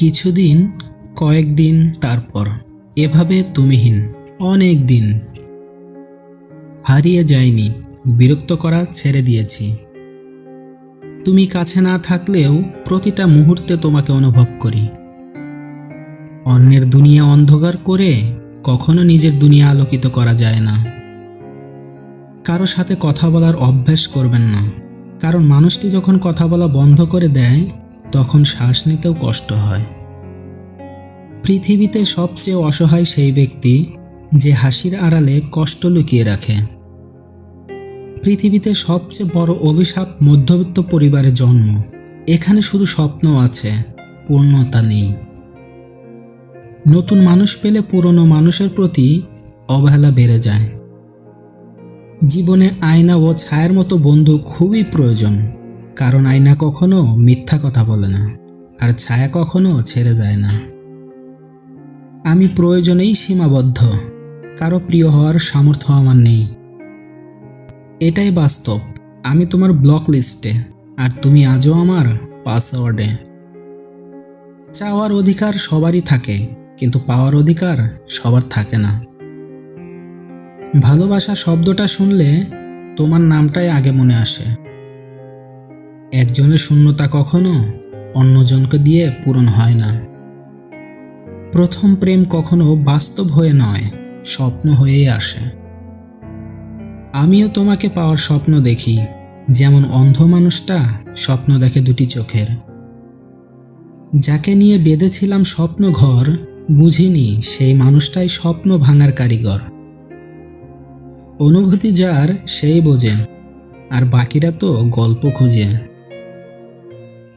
কিছুদিন, কয়েকদিন তারপর। এভাবে তুমিহীন অনেক দিন হারিয়ে যায়নি, বিরক্ত করা ছেড়ে দিয়েছি। তুমি কাছে না থাকলেও প্রতিটা মুহূর্তে তোমাকে অনুভব করি। অন্যের দুনিয়া অন্ধকার করে কখনো নিজের দুনিয়া আলোকিত করা যায় না। কারও সাথে কথা বলার অভ্যাস করবেন না। কারণ মানুষটি যখন কথা বলা বন্ধ করে দেয় তখন শ্বাস নিতেও কষ্ট হয়। পৃথিবীতে সবচেয়ে অসহায় সেই ব্যক্তি যে হাসির আড়ালে কষ্ট লুকিয়ে রাখে। পৃথিবীতে সবচেয়ে বড় অভিশাপ মধ্যবিত্ত পরিবারে জন্ম। এখানে শুধু স্বপ্ন আছে, পূর্ণতা নেই। নতুন মানুষ পেলে পুরনো মানুষের প্রতি অবহেলা বেড়ে যায়। জীবনে আয়না ও ছায়ার মতো বন্ধু খুবই প্রয়োজন। কারণ আয়না কখনো মিথ্যা কথা বলে না, আর ছায়া কখনো ছেড়ে যায় না। আমি প্রয়োজনেই সীমাবদ্ধ, কারও প্রিয় হওয়ার সামর্থ্য আমার নেই। এটাই বাস্তব। আমি তোমার ব্লক লিস্টে আর তুমি আজও আমার পাসওয়ার্ডে চাওয়ার অধিকার সবারই থাকে, কিন্তু পাওয়ার অধিকার সবার থাকে না। ভালোবাসা শব্দটা শুনলে তোমার নামটাই আগে মনে আসে। একজনের শূন্যতা কখনো অন্যজনকে দিয়ে পূরণ হয় না। প্রথম প্রেম কখনো বাস্তব হয়ে নয়, স্বপ্ন হয়েই আসে। আমিও তোমাকে পাওয়ার স্বপ্ন দেখি, যেমন অন্ধ মানুষটা স্বপ্ন দেখে দুটি চোখের। যাকে নিয়ে বেঁধেছিলাম স্বপ্ন ঘর, বুঝিনি সেই মানুষটাই স্বপ্ন ভাঙার কারিগর। অনুভূতি যার সেই বোঝে, আর বাকিরা তো গল্প খুঁজে।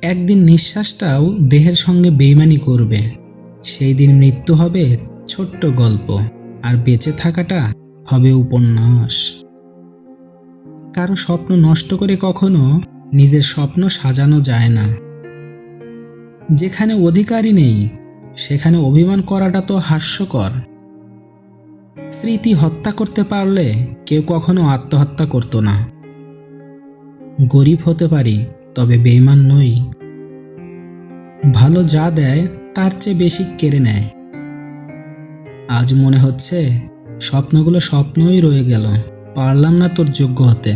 একদিন নিঃশ্বাসটাও দেহের সঙ্গে বেইমানি করবে। সেই দিন মৃত্যু হবে ছোট্ট গল্প, আর বেঁচে থাকাটা হবে উপন্যাস। কারও স্বপ্ন নষ্ট করে কখনো নিজের স্বপ্ন সাজানো যায় না। যেখানে অধিকারই নেই, সেখানে অভিমান করাটা তো হাস্যকর। স্মৃতি হত্যা করতে পারলে কেউ কখনো আত্মহত্যা করতো না। গরিব হতে পারি তবে বেইমান নই। ভালো যা দেয়, তার চেয়ে বেশি কেড়ে নেয়। আজ মনে হচ্ছে, স্বপ্নগুলো স্বপ্নই রয়ে গেল, পারলাম না তোর যোগ্য হতে।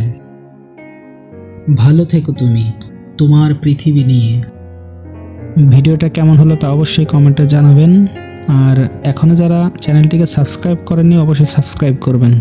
ভালো থেকো তুমি, তোমার পৃথিবী নিয়ে। ভিডিওটা কেমন হলো তা অবশ্যই কমেন্টে জানাবেন। আর এখনও যারা চ্যানেলটিকে সাবস্ক্রাইব করেননি, অবশ্যই সাবস্ক্রাইব করবেন।